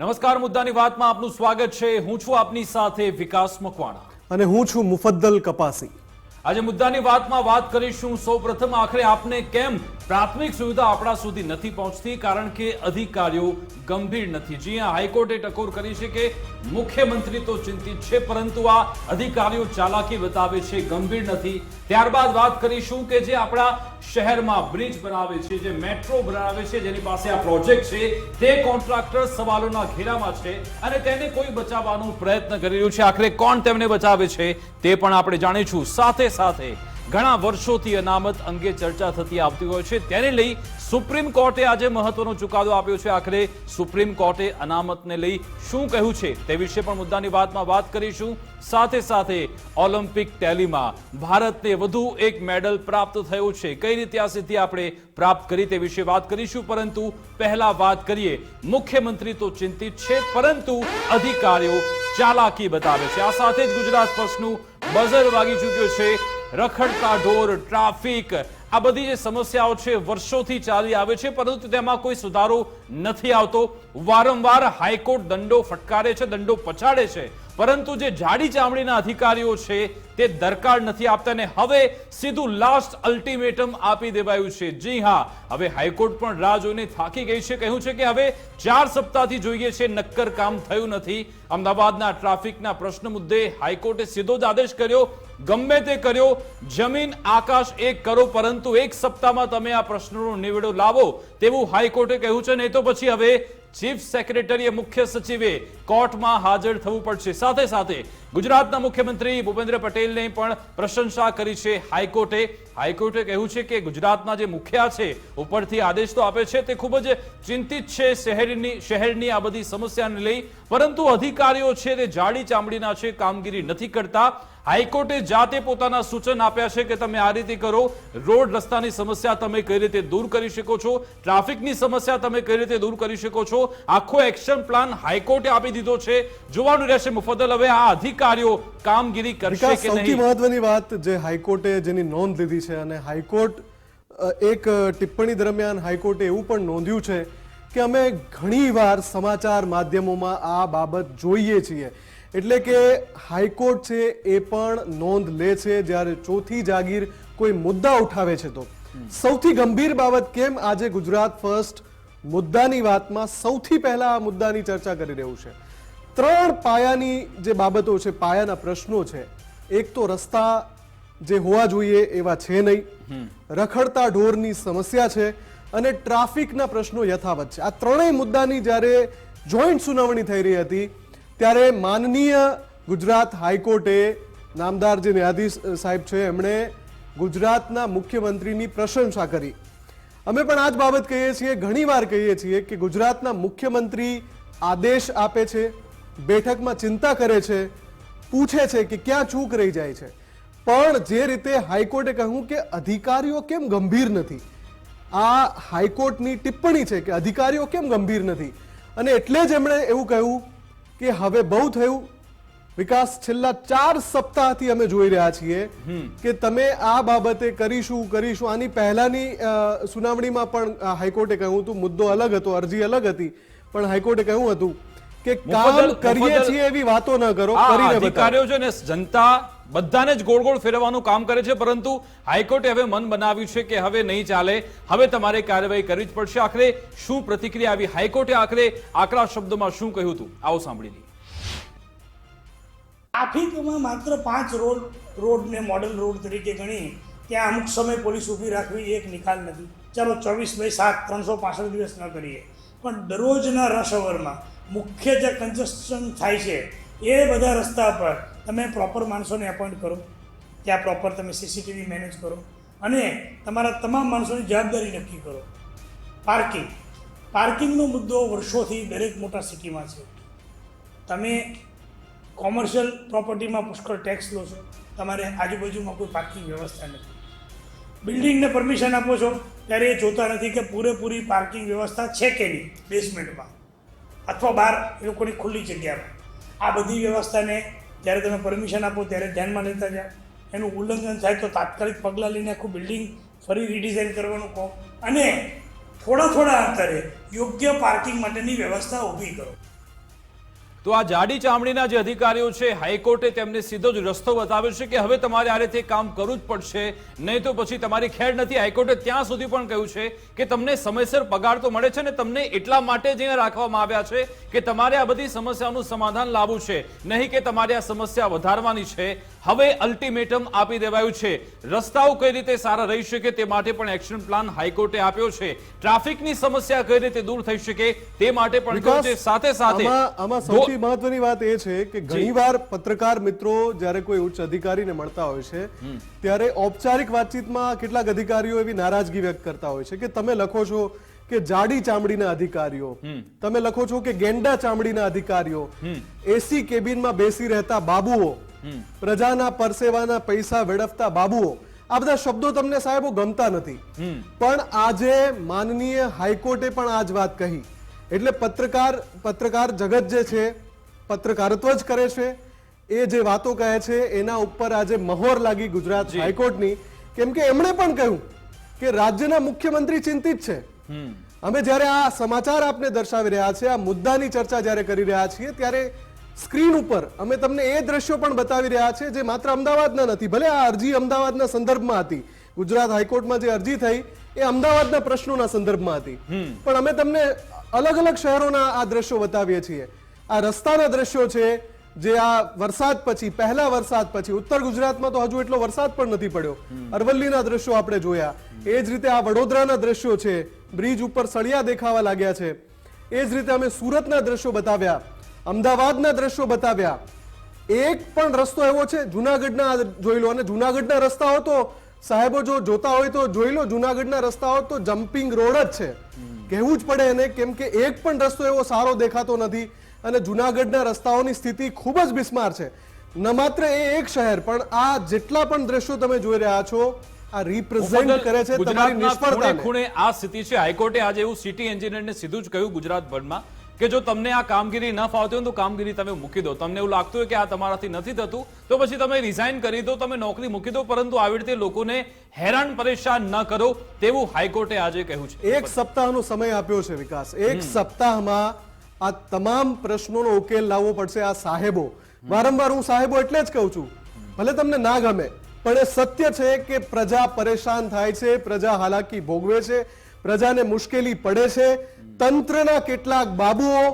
નમસ્કાર, મુદ્દાની વાતમાં આપનું સ્વાગત છે. હું છું આપની સાથે વિકાસ મકવાણા. અને હું છું મુફદ્દલ કપાસી. આજે મુદ્દાની વાતમાં વાત કરીશું. સૌપ્રથમ આખરે આપને કેમ પ્રાથમિક સુવિધા આપણા સુધી નથી પહોંચતી? કારણ કે અધિકારીઓ ગંભીર નથી. જી હાઈકોર્ટે ટકોર કરી છે કે મુખ્યમંત્રી તો ચિંતિત છે, પરંતુ આ અધિકારીઓ ચાલાકી બતાવે છે, ગંભીર નથી. ત્યારબાદ વાત કરીશું કે જે આપણા શહેરમાં બ્રિજ બનાવે છે, જે મેટ્રો બનાવે છે, જેની પાસે આ પ્રોજેક્ટ છે, તે કોન્ટ્રાક્ટર સવાલોના ઘેરામાં છે અને તેને કોઈ બચાવવાનો પ્રયત્ન કરી રહ્યું છે. આખરે કોણ તેમને બચાવે છે તે પણ આપણે જાણીશું. સાથે સાથે ઘણા વર્ષોથી અનામત અંગે ચર્ચા થતી આવતી હોય છે. તેને લઈ સુપ્રીમ કોર્ટે આજે મહત્વનો ચુકાદો આપ્યો છે. આખરે સુપ્રીમ કોર્ટે અનામતને લઈ શું કહ્યું છે તે વિશે પણ મુદ્દાની વાતમાં વાત કરીશું. સાથે સાથે ઓલિમ્પિક ટેલીમાં ભારતને વધુ એક મેડલ પ્રાપ્ત થયું છે. કઈ રીતે આ સિદ્ધિ આપણે પ્રાપ્ત કરી તે વિશે વાત કરીશું. પરંતુ પહેલા વાત કરીએ, મુખ્યમંત્રી તો ચિંતિત છે, પરંતુ અધિકારીઓ ચાલાકી બતાવે છે. આ સાથે જ ગુજરાત પક્ષનું બઝર વાગી ચૂક્યો છે. રખડતા ઢોર, ટ્રાફિક. આ બધી જે સમસ્યાઓ છે વર્ષોથી ચાલી આવે છે, પરંતુ તેમાં કોઈ સુધારો નથી આવતો. વારંવાર હાઈકોર્ટ દંડો ફટકારે છે, દંડો પછાડે છે. પરંતુ જે જાડી ચામડીના અધિકારીઓ છે, તે દરકાર નથી આપતા ને હવે સીધું લાસ્ટ અલ્ટિમેટમ આપી દેવાયું છે. જી હા, હવે હાઈકોર્ટ પણ રાહ જોઈને થાકી ગઈ છે. કહ્યું છે કે હવે ચાર સપ્તાહથી જોઈએ છે, નક્કર કામ થયું નથી. અમદાવાદના ટ્રાફિકના પ્રશ્ન મુદ્દે હાઈકોર્ટે સીધો જ આદેશ કર્યો. ગમે તે કર્યો, જમીન, આકાશ એક કરો, પરંતુ એક સપ્તાહમાં તમે આ પ્રશ્નનો નિવેડો લાવો તેવું હાઈકોર્ટે કહ્યું છે. નહીં તો પછી હવે ચીફ સેક્રેટરીએ મુખ્ય સચિવે કોર્ટમાં હાજર થવું પડશે. સાથે સાથે ગુજરાતના મુખ્યમંત્રી ભૂપેન્દ્ર પટેલને પણ પ્રશંસા કરી છે હાઈકોર્ટે. હાઈકોર્ટે કહ્યું છે કે ગુજરાતના જે મુખ્યા છે, ઉપરથી આદેશ તો આપે છે, તે ખૂબ જ ચિંતિત છે શહેરની શહેરની આ બધી સમસ્યાને લઈ. પરંતુ અધિકારીઓ છે તે જાડી ચામડીના છે, કામગીરી નથી કરતા. હાઈકોર્ટે જાતે પોતાના સૂચન આપ્યા છે કે તમે આ રીતે કરો. રોડ રસ્તાની સમસ્યા તમે કઈ રીતે દૂર કરી શકો છો? ટ્રાફિકની સમસ્યા તમે કઈ રીતે દૂર કરી શકો છો? આખો એક્શન પ્લાન હાઈકોર્ટે આપી દીધો છે. જોવાનું રહેશે મુફદ્દલ. હવે આ અધિકારીઓ કામગીરી કરશે કે સૌથી નહીં? મહત્વની વાત જે હાઈકોર્ટે જેની નોંધ લીધી છે અને હાઈકોર્ટ એક ટિપ્પણી દરમિયાન હાઈકોર્ટે એવું પણ નોંધ્યું છે કે અમે ઘણીવાર સમાચાર માધ્યમોમાં આ બાબત જોઈએ છીએ. એટલે કે હાઈકોર્ટ છે એ પણ નોંધ લે છે જ્યારે ચોથી જાગીર કોઈ મુદ્દા ઉઠાવે છે તો. સૌથી ગંભીર બાબત કેમ આજે ગુજરાત ફર્સ્ટ મુદ્દાની વાતમાં સૌથી પહેલા આ મુદ્દાની ચર્ચા કરી રહ્યું છે. ત્રણ પાયાની જે બાબતો છે પાયાના પ્રશ્નો છે એક તો રસ્તા જે હોવા જોઈએ એવા છે નહીં. રખડતા ઢોરની સમસ્યા છે અને ટ્રાફિકના પ્રશ્નો યથાવત છે. આ ત્રણેય મુદ્દાની જ્યારે જોઈન્ટ સુનાવણી થઈ રહી હતી ત્યારે માનનીય ગુજરાત હાઈકોર્ટે નામદાર જે ન્યાયાધીશ સાહેબ છે, એમણે ગુજરાતના મુખ્યમંત્રીની પ્રશંસા કરી. અમે પણ આ જ બાબત કહીએ છીએ, ઘણીવાર કહીએ છીએ કે ગુજરાતના મુખ્યમંત્રી આદેશ આપે છે, બેઠકમાં ચિંતા કરે છે, પૂછે છે કે ક્યાં ચૂક રહી જાય છે. પણ જે રીતે હાઈકોર્ટે કહ્યું કે અધિકારીઓ કેમ ગંભીર નથી, આ હાઈકોર્ટની ટિપ્પણી છે કે અધિકારીઓ કેમ ગંભીર નથી. અને એટલે જ એમણે એવું કહ્યું કે હવે બહુ થયું. વિકાસ છેલ્લા ચાર સપ્તાહથી અમે જોઈ રહ્યા છીએ કે તમે આ બાબતે કરીશું કરીશું. આની પહેલાની સુનાવણીમાં પણ હાઈકોર્ટે કહ્યું હતું મુદ્દો અલગ હતો અરજી અલગ હતી. પણ હાઈકોર્ટે કહ્યું હતું કે કામ કરીએ છીએ એવી વાતો ન કરો કરીને બતાવો. છે ને જનતા બધાને જ ગોળ ગોળ ફેરવવાનું કામ કરે છે, પરંતુ હાઈકોર્ટે હવે મન બનાવ્યું છે કે હવે નહીં ચાલે. હવે તમારે કાર્યવાહી કરવી જ પડશે. આખરે શું પ્રતિક્રિયા આવી? હાઈકોર્ટે આખરે આકરા શબ્દોમાં શું કહ્યું હતું? આવો સાંભળી ટ્રાફિકમાં માત્ર પાંચ રોડ, રોડને મોડલ રોડ તરીકે ગણી ત્યાં અમુક સમય પોલીસ ઊભી રાખવી એક નિકાલ નથી. ચાલો, ચોવીસ બાય સાત ત્રણસો પાસઠ દિવસ ન કરીએ. પણ દરરોજના રશ અવરમાં મુખ્ય જે કન્જસ્શન થાય છે, એ બધા રસ્તા પર તમે પ્રોપર માણસોને એપોઇન્ટ કરો ત્યાં પ્રોપર તમે સીસીટીવી મેનેજ કરો, અને તમારા તમામ માણસોની જવાબદારી નક્કી કરો. પાર્કિંગ પાર્કિંગનો મુદ્દો વર્ષોથી દરેક મોટા સિટીમાં છે. તમે કોમર્શિયલ પ્રોપર્ટીમાં પુષ્કળ ટેક્સ લો છો, તમારે આજુબાજુમાં કોઈ પાર્કિંગ વ્યવસ્થા નથી. બિલ્ડિંગને પરમિશન આપો છો, ત્યારે એ જોતા નથી કે પૂરેપૂરી પાર્કિંગ વ્યવસ્થા છે કે નહીં બેસમેન્ટમાં અથવા બહાર એ લોકોની ખુલ્લી જગ્યામાં. આ બધી વ્યવસ્થાને જ્યારે તમે પરમિશન આપો ત્યારે ધ્યાનમાં લેતા જાઓ. એનું ઉલ્લંઘન થાય તો તાત્કાલિક પગલાં લઈને આખું બિલ્ડિંગ ફરી રીડિઝાઇન કરવાનું કહો. અને થોડા થોડા અંતરે યોગ્ય પાર્કિંગ માટેની વ્યવસ્થા ઊભી કરો. તો આ જાડી ચામડીના જે અધિકારીઓ છે, હાઈકોર્ટે તેમને સીધો જ રસ્તો બતાવ્યો છે કે હવે તમારે આ રીતે કામ કરવું જ પડશે. નહીં તો પછી તમારી ખેડ નથી. હાઈકોર્ટે ત્યાં સુધી પણ કહ્યું છે કે તમને સમયસર પગાર તો મળે છે ને તમને એટલા માટે જ રાખવામાં આવ્યા છે કે તમારે આ બધી સમસ્યાનું સમાધાન લાવવું છે. નહીં કે તમારે આ સમસ્યા વધારવાની છે. હવે અલ્ટિમેટમ આપી દેવાયું છે. રસ્તાઓ કઈ રીતે સારા રહી શકે તે માટે પણ એક્શન પ્લાન હાઈકોર્ટે આપ્યો છે. ટ્રાફિકની સમસ્યા કઈ રીતે દૂર થઈ શકે તે માટે પણ છે. સાથે સાથે આમાં આમાં સૌથી મહત્વની વાત એ છે કે ઘણીવાર પત્રકાર મિત્રો જ્યારે કોઈ ઉચ્ચ અધિકારીને મળતા હોય છે ત્યારે ઔપચારિક વાતચીતમાં કેટલાક અધિકારીઓ એવી નારાજગી વ્યક્ત કરતા હોય છે કે તમે લખો છો કે જાડી ચામડીના અધિકારીઓ તમે લખો છો કે ગેંડા ચામડીના અધિકારીઓ એસી કેબિનમાં બેસી રહેતા બાબુઓ પ્રજાના પરસેવાના પૈસા વેડફતા બાબુઓ આ બધા શબ્દો તમને સાહેબો ગમતા નથી. પણ આજે માનનીય હાઈકોર્ટે પણ આ જ વાત કહી. એટલે પત્રકાર પત્રકાર જગત જે છે પત્રકારત્વ જ કરે છે. એ જે વાતો કહે છે એના ઉપર આજે મહોર લાગી ગુજરાત હાઈકોર્ટની. કેમ કે એમણે પણ કહ્યું કે રાજ્યના મુખ્યમંત્રી ચિંતિત છે. અમે જ્યારે આ સમાચાર આપને દર્શાવી રહ્યા છે આ મુદ્દાની ચર્ચા જ્યારે કરી રહ્યા છીએ ત્યારે સ્ક્રીન ઉપર. અમે તમને એ દ્રશ્યો પણ બતાવી રહ્યા છે જે માત્ર અમદાવાદના નથી ભલે આ અરજી અમદાવાદના સંદર્ભમાં હતી. ગુજરાત હાઈકોર્ટમાં જે અરજી થઈ એ અમદાવાદના પ્રશ્નોના સંદર્ભમાં હતી. પણ અમે તમને અલગ અલગ શહેરોના આ દ્રશ્યો બતાવીએ છીએ. આ રસ્તાના દ્રશ્યો છે જે આ વરસાદ પછી પહેલા વરસાદ પછી ઉત્તર ગુજરાતમાં તો હજુ એટલો વરસાદ પણ નથી પડ્યો. અરવલ્લીના દ્રશ્યો આપણે જોયા. એ જ રીતે આ વડોદરાના દ્રશ્યો છે બ્રિજ ઉપર સળિયા દેખાવા લાગ્યા છે. એ જ રીતે અમે સુરતના દ્રશ્યો બતાવ્યા. અમદાવાદના દ્રશ્યો બતાવ્યા. એક પણ રસ્તો એવો છે જુનાગઢના જોઈ લો અને જુનાગઢના રસ્તાઓ તો સાહેબો જો જોતા હોય તો જોઈ લો જુનાગઢના રસ્તાઓ તો જમ્પિંગ રોડ જ છે. કહેવું જ પડે એને કેમ કે એક પણ રસ્તો એવો સારો દેખાતો નથી અને જુનાગઢના રસ્તાઓની સ્થિતિ ખૂબ જ બિસ્માર છે. ન માત્ર એ એક શહેર પણ આ જેટલા પણ દ્રશ્યો તમે જોઈ રહ્યા છો આ રિપ્રેઝેન્ટ કરે છે તમારી નિષ્ફળતા ખૂણે આ સ્થિતિ છે. હાઈકોર્ટે આજે એવું સિટી એન્જિનિયરને સીધું જ કહ્યું ગુજરાતભરમાં કે જો તમને આ કામગીરી ન ફાવતી હોય તો કામગીરી તમે મૂકી દો. તમને એવું લાગતું હોય કે આ તમારાથી નથી થતું તો પછી તમે રિઝાઇન કરી દો તમે નોકરી મૂકી દો પરંતુ આવી રીતે લોકોને હેરાન પરેશાન ન કરો તેવું હાઈકોર્ટે આજે કહ્યું છે. એક સપ્તાહનો સમય આપ્યો છે વિકાસ. એક સપ્તાહમાં આ તમામ પ્રશ્નોનો ઉકેલ લાવવો પડશે આ સાહેબો. વારંવાર હું સાહેબો એટલે જ કહું છું ભલે તમને ના ગમે પણ એ સત્ય છે કે પ્રજા પરેશાન થાય છે પ્રજા હાલાકી ભોગવે છે પ્રજાને મુશ્કેલી પડે છે તંત્રના કેટલાક બાબુઓ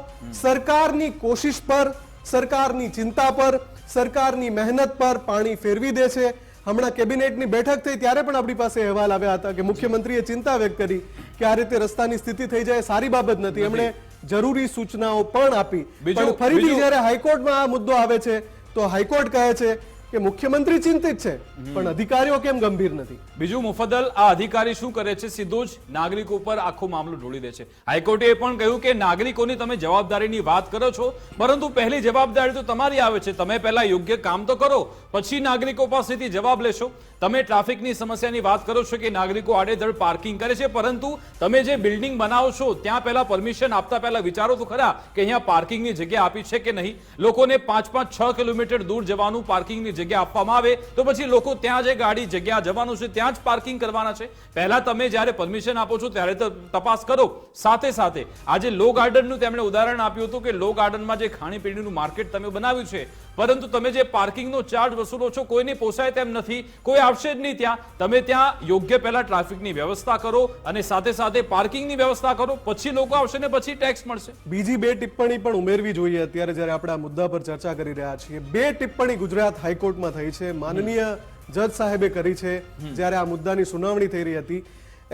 સરકારની કોશિશ પર સરકારની ચિંતા પર સરકારની મહેનત પર પાણી ફેરવી દે છે. હમણાં કેબિનેટની બેઠક થઈ ત્યારે પણ આપણી પાસે અહેવાલ આવ્યા હતા કે મુખ્યમંત્રીએ ચિંતા વ્યક્ત કરી કે આ રીતે રસ્તાની સ્થિતિ થઈ જાય સારી બાબત નથી. એમણે જરૂરી સૂચનાઓ પણ આપી. પણ ફરીથી જ્યારે હાઈકોર્ટમાં આ મુદ્દો આવે છે તો હાઈકોર્ટ કહે છે કે મુખ્યમંત્રી ચિંતિત છે, પણ અધિકારીઓ કેમ ગંભીર નથી? બીજું, મુફદ્દલ આ અધિકારી શું કરે છે, સીધો જ નાગરિકો ઉપર આખો મામલો ઢોળી દે છે. હાઈકોર્ટે પણ કહ્યું કે નાગરિકોની તમે જવાબદારીની વાત કરો છો, પરંતુ પહેલી જવાબદારી તો તમારી આવે છે. તમે પહેલા યોગ્ય કામ તો કરો, પછી નાગરિકો પાસેથી જવાબ લેશો. તમે ટ્રાફિકની સમસ્યાની વાત કરો છો કે નાગરિકો આડેધડ પાર્કિંગ કરે છે, પરંતુ તમે જે બિલ્ડિંગ બનાવો છો, ત્યાં પહેલા પરમિશન આપતા પહેલા વિચારો તો ખરા કે અહીંયા પાર્કિંગની જગ્યા આપી છે કે નહીં? લોકોને પાંચ પાંચ છ કિલોમીટર દૂર જવાનું પાર્કિંગની જગ્યા આપવામાં આવે તો પછી લોકો ત્યાં જે ગાડી જગ્યા જવાનું છે ત્યાં જ પાર્કિંગ કરવાના છે. પહેલા તમે જ્યારે પરમિશન આપો છો ત્યારે તપાસ કરો. સાથે સાથે આજે લો ગાર્ડનનું તેમણે ઉદાહરણ આપ્યું હતું કે લો ગાર્ડનમાં જે ખાણીપીણીનું માર્કેટ તમે બનાવ્યું છે પરંતુ તમે જે પાર્કિંગનો ચાર્જ વસૂલો છો કોઈને પોસાય તેમ નથી કોઈ આવશે જ નહીં ત્યાં. તમે ત્યાં યોગ્ય પહેલા ટ્રાફિકની વ્યવસ્થા કરો અને સાથે સાથે પાર્કિંગની વ્યવસ્થા કરો પછી લોકો આવશે ને પછી ટેક્સ મળશે. બીજી બે ટિપ્પણી પણ ઉમેરવી જોઈએ અત્યારે જ્યારે આપણે આ મુદ્દા પર ચર્ચા કરી રહ્યા છીએ. બે ટિપ્પણી ગુજરાત હાઈકોર્ટમાં થઈ છે. માનનીય જજ સાહેબે કરી છે જ્યારે આ મુદ્દાની સુનાવણી થઈ રહી હતી.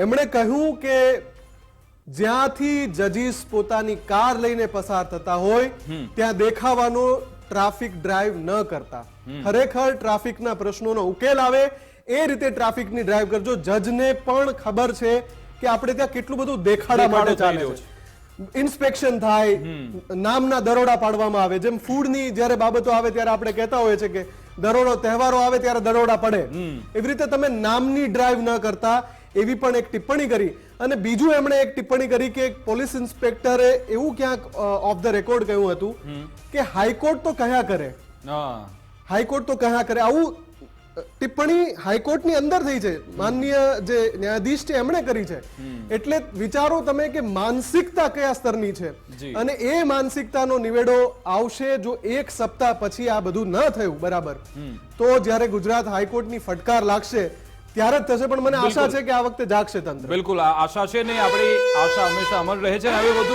એમણે કહ્યું કે જ્યાંથી જજીસ પોતાની કાર લઈને પસાર થતા હોય ત્યાં દેખાવાનો ટ્રાફિક ડ્રાઈવ ન કરતા. ખરેખર ટ્રાફિકના પ્રશ્નોનો ઉકેલ આવે એ રીતે ટ્રાફિકની ડ્રાઈવ કરજો. જજને પણ ખબર છે કે આપણે ત્યાં કેટલું બધું દેખાડા માટે ચાલે છે. ઇન્સ્પેક્શન થાય નામના દરોડા પાડવામાં આવે. જેમ ફૂડની જ્યારે બાબતો આવે ત્યારે આપણે કહેતા હોઈએ છીએ કે દરોડો તહેવારો આવે ત્યારે દરોડા પડે. એવી રીતે તમે નામની ડ્રાઈવ ન કરતા. એવી પણ એક ટિપ્પણી કરી. અને બીજું એમણે એક ટિપ્પણી કરી કે પોલીસ ઇન્સ્પેક્ટરે એવું ક્યાંક ઓફ ધ રેકોર્ડ કહ્યું હતું કે હાઈકોર્ટ તો કયા કરે. હાઈકોર્ટ તો કયા કરે. આવું ટિપ્પણી હાઈકોર્ટની અંદર થઈ છે. માનનીય જે ન્યાયાધીશ છે એમણે કરી છે. એટલે વિચારો તમે કે માનસિકતા કયા સ્તરની છે. અને એ માનસિકતાનો નિવેડો આવશે જો એક સપ્તાહ પછી આ બધું ન થયું બરાબર. તો જ્યારે ગુજરાત હાઈકોર્ટની ફટકાર લાગશે ત્યારે જ થશે પણ મને આશા છે કે આ વખતે જાગશે તંત્ર. બિલકુલ આશા છે નહીં આપણી આશા હંમેશા અમર રહે છે હવે વધુ